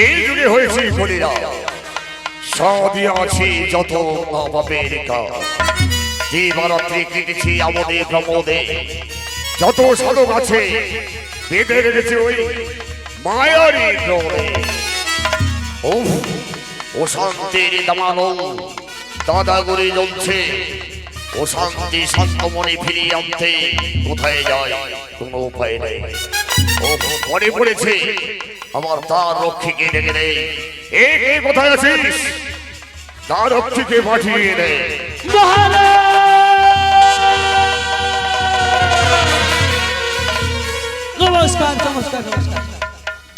এই যুগে হয়েছে বলিরা। সবই আছে যত অভাবের কাজ দিবারাত্রি কেটেছি আমাদের প্রমোদে। যত সাধক আছে, বেঁধে রেখেছে ওই মায়ারি ও শান্তির দামানো দাদাগুলি জ্বলছে। ও শান্তি শান্ত মনে ফিরিয়ে আনতে কোথায় যায় কোনো উপায় নেই। ও মনে পড়েছে। আমার তার রক্ষীকে ডেকে নেই। এ কে কোথায় আছিস? তার রক্ষীকে পাঠিয়ে নেই নমস্কার নমস্কার নমস্কার।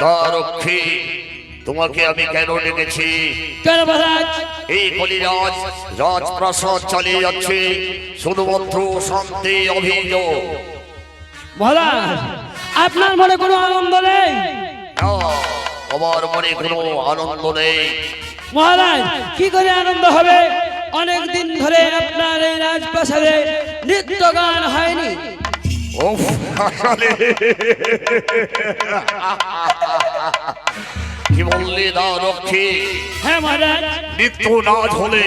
তার রক্ষী তোমাকে আমি কেন ডেকেছি? কেন মহারাজ। এই কলিরাজ রাজপ্রাসাদ চালিয়ে যাচ্ছে। শুধুমাত্র শান্তি অভিযোগ। মহারাজ আপনার মনে কোনো আনন্দ নেই? আমার মনে কোনো আনন্দ নেই। মহারাজ কি করে আনন্দ হবে? অনেক দিন ধরে আপনার এই রাজপ্রাসাদে নৃত্য গান হয়নি আসলে। কি বললে না রক্ষে। হ্যাঁ মহারাজ। নিত্য নাচ হলে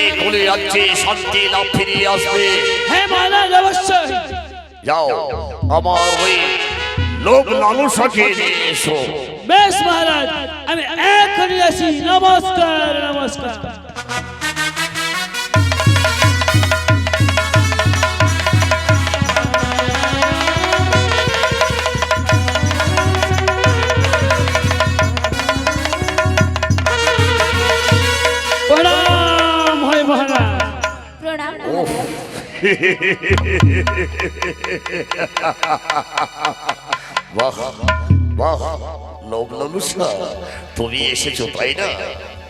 এই কোলে যাচ্ছে শান্তি না ফিরিয়ে আসবে। হ্যাঁ মহারাজ অবশ্যই। যাও আমার ওই লোক লালসাকে নিয়ে এসো। বেশ মহারাজ আমি এখনই আসি। নমস্কার নমস্কার। বাহ বাহ লোক তুমি এসেছ তাই না?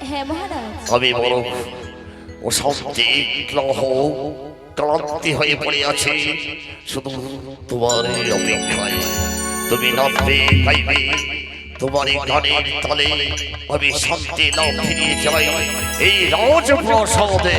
হ্যাঁ মহারাজ। আমি বড় অশান্তি গ্রহ ক্লান্তি হয়ে পড়ে আছি। শুধু তোমার অপেক্ষায়। তুমি নাচবে গাইবে তোমার এই গানের তালে আমি শান্তি লাভ ফিরিয়ে যাই এই রাজপ্রসাদে।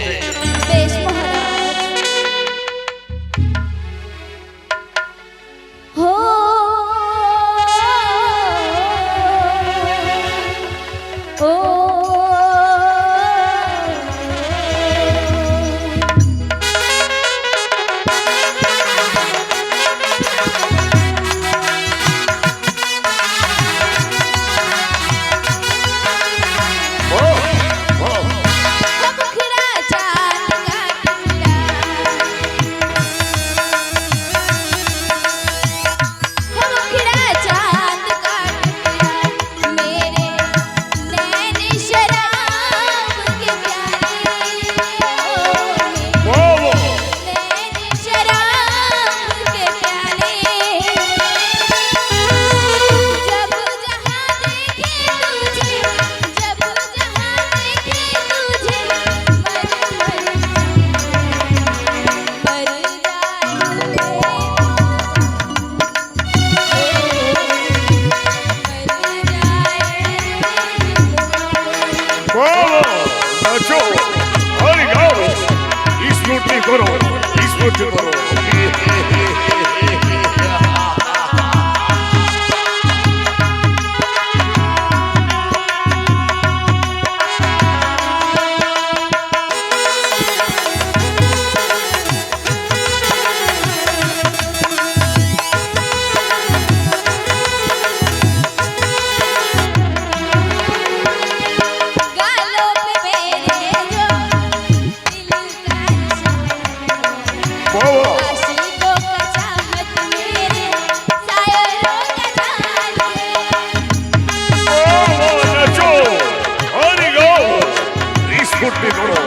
স্মৃতি করো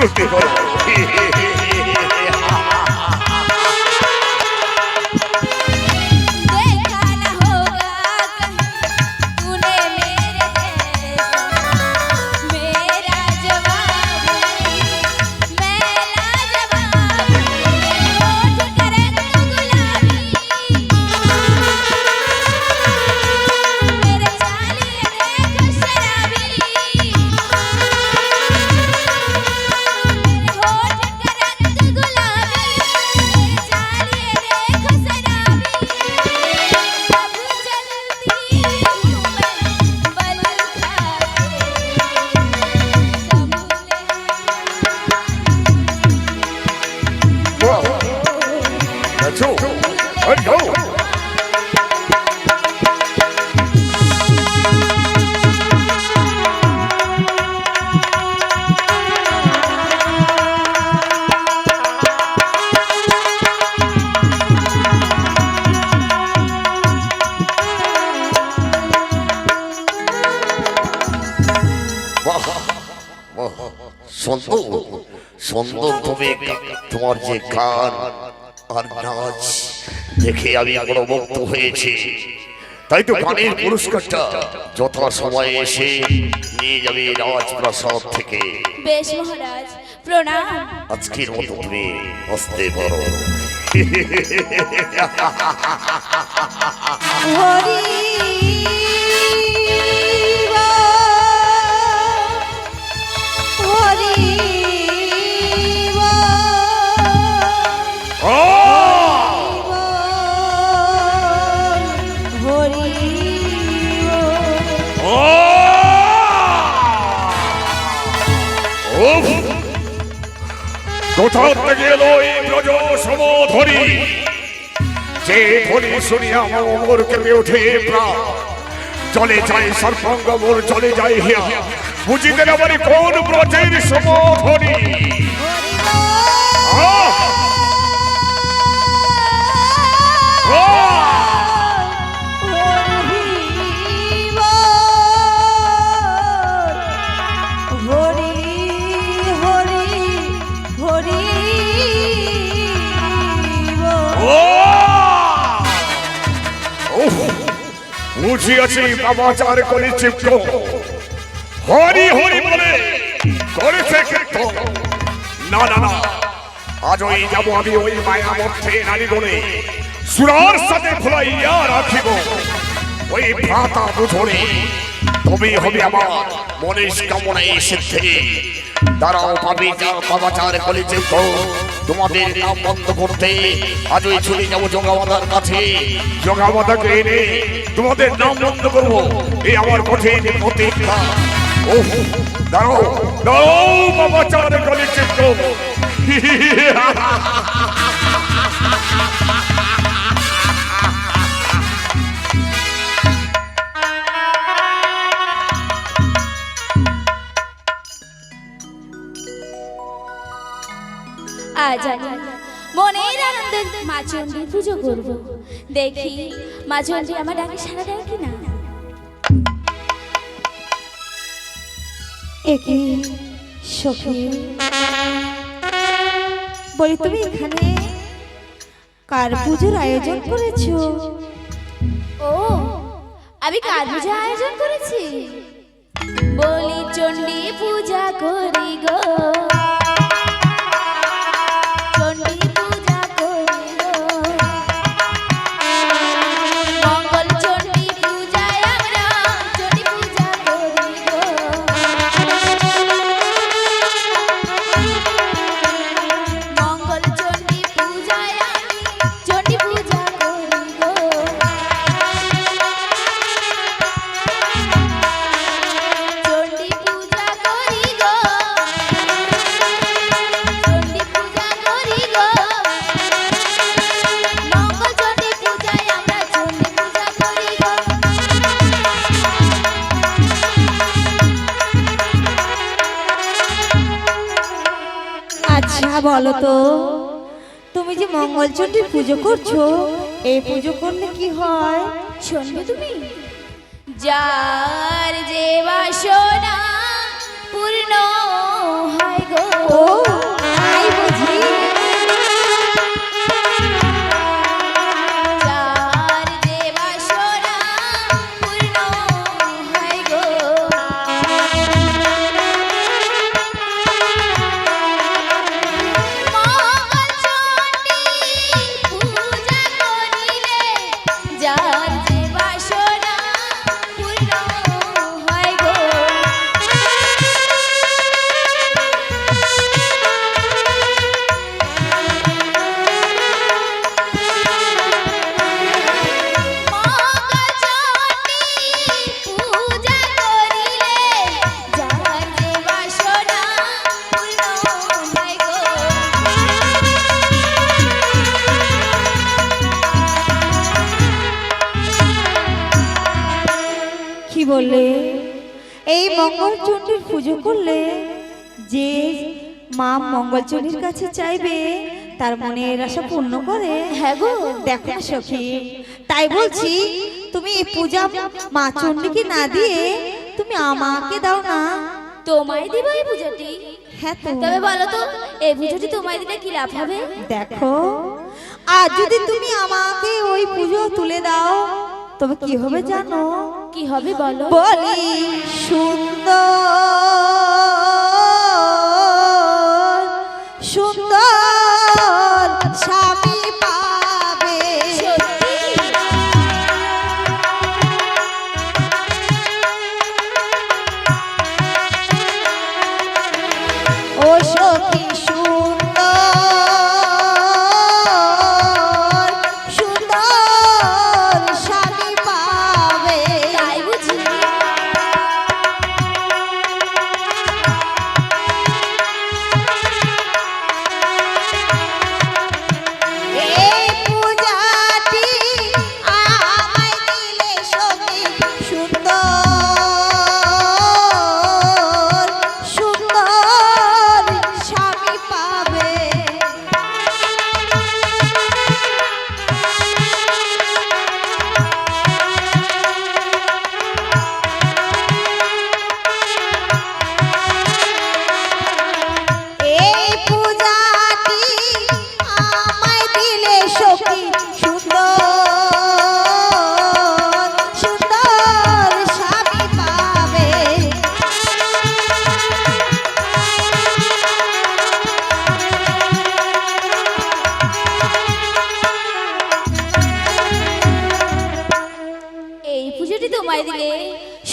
就是这 সুন্দর সুন্দর তুমি তোমার যে গান আর নাচ দেখে আমি মনোমুগ্ধ হয়েছি। তাই তো গানের পুরস্কারটা যথা সময়ে এসে নিয়ে যাবে রাজপ্রাসাদ থেকে। বেশ মহারাজ প্রণাম। আজকের মতো তুমি আসতে পারো। হরি কোথা থেকে এলো এই ব্রজ যে ধরি শুনিয়া আমার কেঁপে ওঠে প্রাণ। চলে যায় সর্বাঙ্গ মোর চলে যায় হিয়া। বুঝিতে না পারি কোন ব্রজের সমধরি ধরি আহ! বুঝিয়াছি বাবাচার করে চিত্ত হরি হরি বলে করেছে না না না আজ ওই যাব আমি ওই মায়া মধ্যে নারী গণে। সুরার সাথে ফুলাইয়া রাখিব। ওই ভ্রাতা বুঝরে তবেই হবে আমার মনীষ কামনায় সিদ্ধি। দাঁড়াও পাবি যা বাবাচার করে চিত্ত তোমাদের নাম বন্ধ করতে আজ ওই চলে যাব বাঁধার কাছে। জগামাতাকে এনে তোমাদের নাম বন্ধ করব। এই আমার কঠিন প্রতিজ্ঞা। ও দাঁড়াও দাঁড়াও বাবাচার গলি চিত্ত আজ আমি মনের আনন্দে মা চণ্ডীর পুজো করব। দেখি মা চণ্ডী আমার ডাকে সারা দেয় কিনা? একে সখী বলি তুমি এখানে কার পুজোর আয়োজন করেছ? ও আমি কার পূজা আয়োজন করেছি? বলি চণ্ডী পূজা করি গো। বলো তো তুমি যে মঙ্গল মঙ্গলচণ্ডীর পুজো করছ এই পুজো করলে কি হয়? শুনবে তুমি? যার যে বাসনা পূর্ণ হয় মঙ্গলচণ্ডীর পুজো করলে যে মা মঙ্গলচণ্ডীর কাছে চাইবে তার মনের আশা পূর্ণ করে। হ্যাঁ গো। দেখো সখী তাই বলছি তুমি এই পূজা মা চণ্ডীকে না দিয়ে তুমি আমাকে দাও না। তোমায় দিব এই পুজোটি? হ্যাঁ তো। তবে বলো তো এই পুজোটি তোমায় দিলে কি লাভ হবে? দেখো আর যদি তুমি আমাকে ওই পুজো তুলে দাও তবে কি হবে জানো? কি হবে বলো? বলি সুন্দর।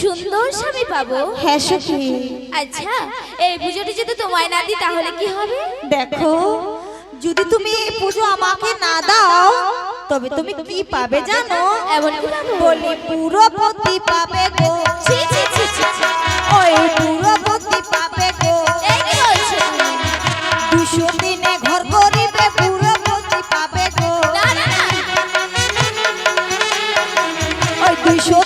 সুন্দর স্বামী পাবো। হ্যাঁ সখী আচ্ছা এই পুজোটি যদি তোমায় না দিই তাহলে কি হবে? দেখো যদি তুমি এই পুজো আমাকে না দাও তবে তুমি কি পাবে জানো? এমন? বলি পুরোপতি পাবে গো। ছি, ছি, ছি, ছি, ছি। ওই পুরোপতি পাবে গো। দুশো দিনে ঘর করিবে পুরোপতি পাবে গো। না না না। ওই দুশো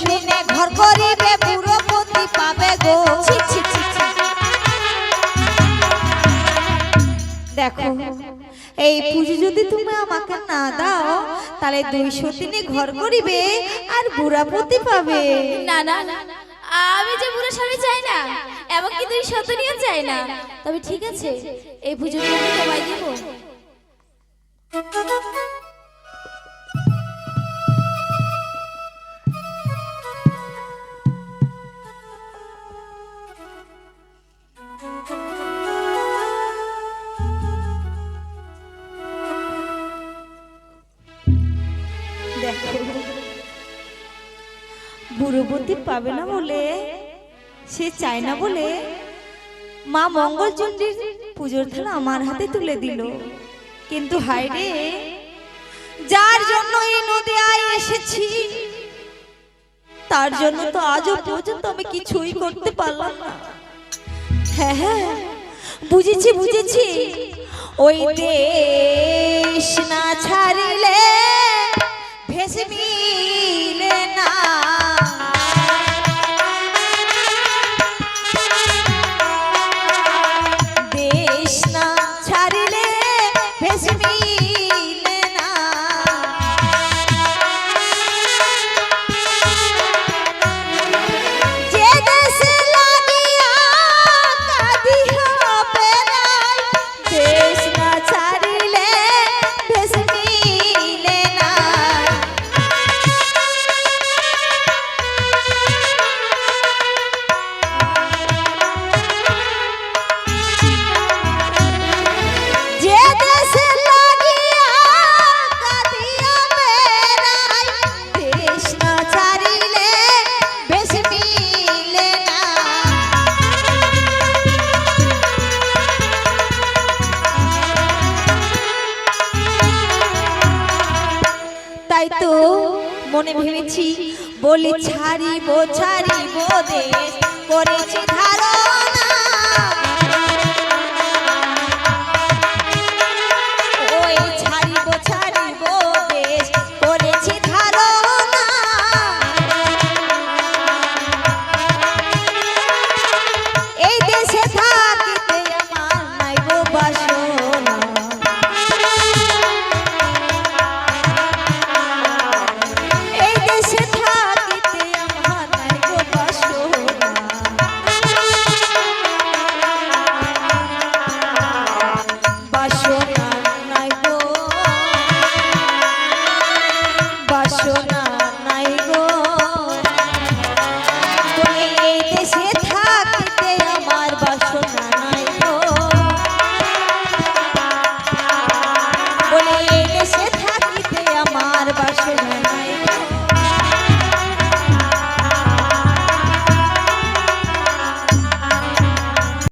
তুমি আমাকে না দাও, তাহলে দুইশো দিনে ঘর করিবে আর বুড়া পতি পাবে। না না আমি যে বুড়ো স্বামী চাই না, এমনকি দুই শতনীয় চাই না। তবে ঠিক আছে, এই পুজোটা আমি তোমায় দিব। পাবে না বলে? সে চায় না বলে? মা মঙ্গলচণ্ডীর পুজোর থালা আমার হাতে তুলে দিল। কিন্তু হায় রে যার জন্য এই নদী আয় এসেছি তার জন্য তো আজও পর্যন্ত আমি কিছুই করতে পারলাম না। হ্যাঁ হ্যাঁ বুঝেছি বুঝেছি ওই দেশ না ছাড়িলে ভেসে মিলে না। মনে ভেবেছি বলি ছাড়িব ছাড়িব দেশ। করেছি ধারণ